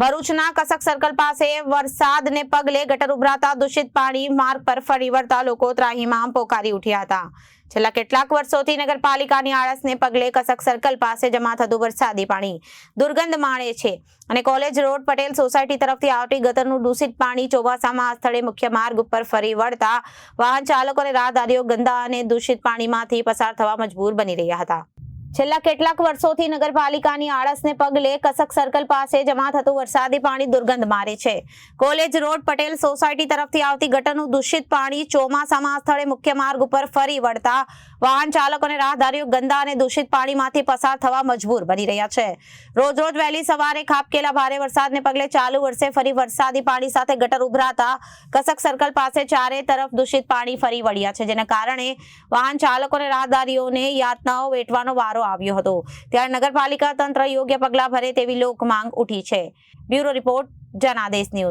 ભરૂચના કસક સર્કલ પાસે વરસાદને પગલે ગટર ઉભરાતા દૂષિત પાણી માર્ગ પર ફરી વળતા લોકો ત્રાહીમામ પોકારી ઉઠ્યા હતા. છેલ્લા કેટલાક વર્ષોથી નગરપાલિકાની આળસને પગલે કસક સર્કલ પાસે જમા થતું વરસાદી પાણી દુર્ગંધ માણે છે અને કોલેજ રોડ પટેલ સોસાયટી તરફથી આવતી ગટરનું દૂષિત પાણી ચોમાસામાં સ્થળે મુખ્ય માર્ગ ઉપર ફરી વળતા વાહન ચાલકો અને રાહદારીઓ, ગંદા અને દૂષિત પાણીમાંથી પસાર થવા મજબૂર બની રહ્યા હતા. છેલ્લા કેટલાક વર્ષોથી નગરપાલિકાની આળસને પગલે કસક સર્કલ પાસે જમા થતું વરસાદી પાણી દુર્ગંધ મારે છે. કોલેજ રોડ પટેલ સોસાયટી તરફથી આવતી ગટરનું દૂષિત પાણી ચોમાસામાં સ્થળે મુખ્ય માર્ગ ઉપર ફરી વળતા વાહન ચાલકો અને રાહદારીઓ ગંદા અને દૂષિત પાણીમાંથી પસાર થવા મજબૂર બની રહ્યા છે. રોજ રોજ વહેલી સવારે ખાબકેલા ભારે વરસાદને પગલે ચાલુ વર્ષે ફરી વરસાદી પાણી સાથે ગટર ઉભરાતા કસક સર્કલ પાસે ચારે તરફ દૂષિત પાણી ફરી વળ્યા છે, જેના કારણે વાહન ચાલકો અને રાહદારીઓને યાતનાઓ વેઠવાનો વારો આવ્યો હતો. ત્યારે નગરપાલિકા તંત્ર યોગ્ય પગલાં ભરે તેવી લોક માંગ ઉઠી છે. Bureau report Janadesh news.